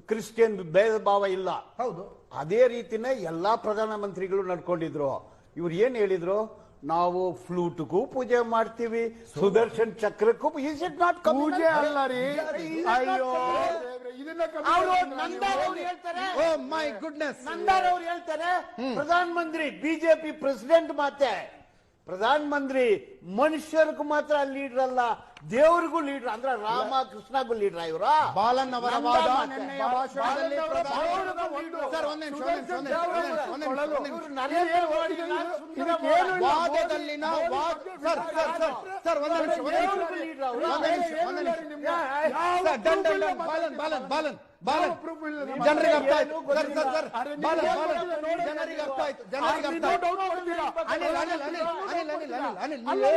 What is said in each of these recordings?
Christian ಭೇದ ಭಾವ ಇಲ್ಲ. ಹೌದು. ಅದೇ ರೀತಿನೇ ಎಲ್ಲಾ ಪ್ರಧಾನಮಂತ್ರಿಗಳು ನಡ್ಕೊಂಡಿದ್ರು. ಇವ್ರು ಏನ್ ಹೇಳಿದ್ರು? ನಾವು ಫ್ಲೂಟ್ಗೂ ಪೂಜೆ ಮಾಡ್ತೀವಿ ಸುದರ್ಶನ್ ಚಕ್ರಕ್ಕೂ ಇಸ್ ಇಟ್ ನಾಟ್ ಪೂಜೆ ಅಲ್ಲ ರೀ. ಅಯ್ಯೋ. ಇದನ್ನ ಅವರು ನಂದಾರ್ ಅವ್ರು ಹೇಳ್ತಾರೆ. ಓ ಮೈ ಗುಡ್ನೆಸ್. ನಂದಾರ್ ಅವ್ರು ಹೇಳ್ತಾರೆ ಪ್ರಧಾನ ಮಂತ್ರಿ ಬಿಜೆಪಿ ಪ್ರೆಸಿಡೆಂಟ್ ಮಾತೆ. ಪ್ರಧಾನ ಮಂತ್ರಿ ಮನುಷ್ಯರ್ಗೂ ಮಾತ್ರ ಲೀಡರ್ ಅಲ್ಲ ದೇವ್ರಿಗೂ ಲೀಡರ್ ಅಂದ್ರೆ ರಾಮ ಕೃಷ್ಣಗೂ ಲೀಡರ್ ಇವ್ರ. ಬಾಲನ್ ಅವರ ವಾದ. ನಿನ್ನೆಯ ಭಾಷಣದಲ್ಲಿ ಸರ್ ಒಂದ್. ವಾದದಲ್ಲಿನ ವಾದ ಸರ್ ಸರ್ ಸರ್ ಸರ್ ಒಂದ್ ನಿಮಿಷ ಒಂದ್ ನಿಮಿಷ. ಒಂದ್ ನಿಮಿಷ ಸರ್, ಡನ್ ಡನ್ ಡನ್ ಬಾಲನ್ ಬಾಲನ್ ಬಾಲನ್ ಬಾಲನ್. ಜನರಿಗೆ ಅರ್ಥ ಆಯ್ತು. ಸರ್ ಸರ್ ಸರ್ ಬಾಲನ್ ಬಾಲನ್. ಜನರಿಗೆ ಅರ್ಥ ಆಯ್ತು. ಜನರಿಗೆ ಅರ್ಥ ಆಯ್ತು? ಅನಿಲ್ ಅನಿಲ್ ಅನಿಲ್ ಅನಿಲ್ ಅನಿಲ್ ಅನಿಲ್ ಅನಿಲ್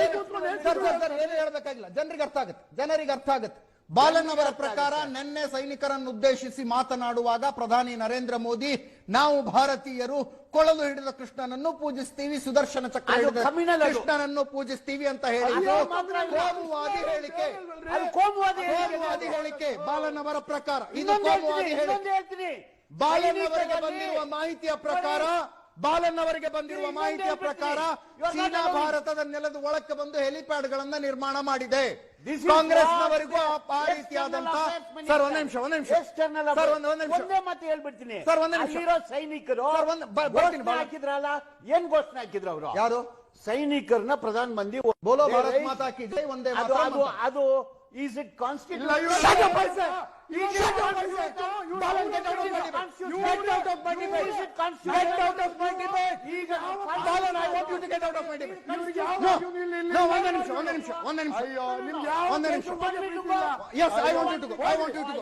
ಏನು? ಸರ್ ಸರ್ ಸರ್ ಏನು ಹೇಳ್ಬೇಕಾಗಿಲ್ಲ. ಜನರಿಗೆ ಅರ್ಥ ಆಗುತ್ತೆ. ಜನರಿಗೆ ಅರ್ಥ ಆಗುತ್ತೆ. ಬಾಲನ್ ಅವರ ಪ್ರಕಾರ ನಿನ್ನೆ ಸೈನಿಕರನ್ನು ಉದ್ದೇಶಿಸಿ ಮಾತನಾಡುವಾಗ ಪ್ರಧಾನಿ ನರೇಂದ್ರ ಮೋದಿ ನಾವು ಭಾರತೀಯರು ಕೊಳಲು ಹಿಡಿದ ಕೃಷ್ಣನನ್ನು ಪೂಜಿಸ್ತೀವಿ ಸುದರ್ಶನ ಚಕ್ರ ಹಿಡಿದ ಕೃಷ್ಣನನ್ನು ಪೂಜಿಸ್ತೀವಿ ಅಂತ ಹೇಳಿದ್ರು. ಕೋಮುವಾದಿ ಹೇಳಿಕೆ. ಕೋಮುವಾದಿ ಹೇಳಿಕೆ. ಬಾಲನ್ ಅವರ ಪ್ರಕಾರ. ಇದು ಕೋಮುವಾದಿ ಹೇಳಿಕೆ. ಬಾಲನ್ ಅವರಿಗೆ ಬಂದಿರುವ ಮಾಹಿತಿಯ ಪ್ರಕಾರ ಬಾಲನ್ ಅವರಿಗೆ ಬಂದಿರುವ ಮಾಹಿತಿಯ ಪ್ರಕಾರ ಚೀನಾ ಭಾರತದ ನೆಲದ ಒಳಕ್ಕೆ ಬಂದು ಹೆಲಿಪ್ಯಾಡ್ ಗಳನ್ನ ನಿರ್ಮಾಣ ಮಾಡಿದೆ. This ಕಾಂಗ್ರೆಸ್ ನವರಿಗೂ ಆ ರೀತಿಯಾದಂತಹ ರೀತಿಯಾದಂತ ಸರ್ ಒಂದ್ ನಿಮಿಷ ಒಂದ್ ನಿಮಿಷ. ಸರ್ ಒಂದ್ ಒಂದ್ ನಿಮಿಷ. ಒಂದೇ ಮಾತು ಹೇಳ್ಬಿಡ್ತೀನಿ. ಸರ್, ಒಂದ್ ನಿಮಿಷ. ಸೈನಿಕರು ಸರ್, ಒಂದ್ ಬರ್ತೀನಿ, ಹಾಕಿದ್ರಲ್ಲ? ಏನ್ ಘೋಷಣೆ ಹಾಕಿದ್ರು ಅವರು? ಯಾರು? ಸೈನಿಕರನ್ನ ಪ್ರಧಾನ ಮಂತ್ರಿ ಬೋಲೋ ಭಾರತ್ ಮಾತಾ ಕಿ ಜೈ ಒಂದೇ ಅದು is it constitution debate. Get out of my debate. You get out of my debate. Get out of my debate. I want you to get out of my debate. No, no, one one minute, one minute, one minute. Yes, I want you to go. I want you to go.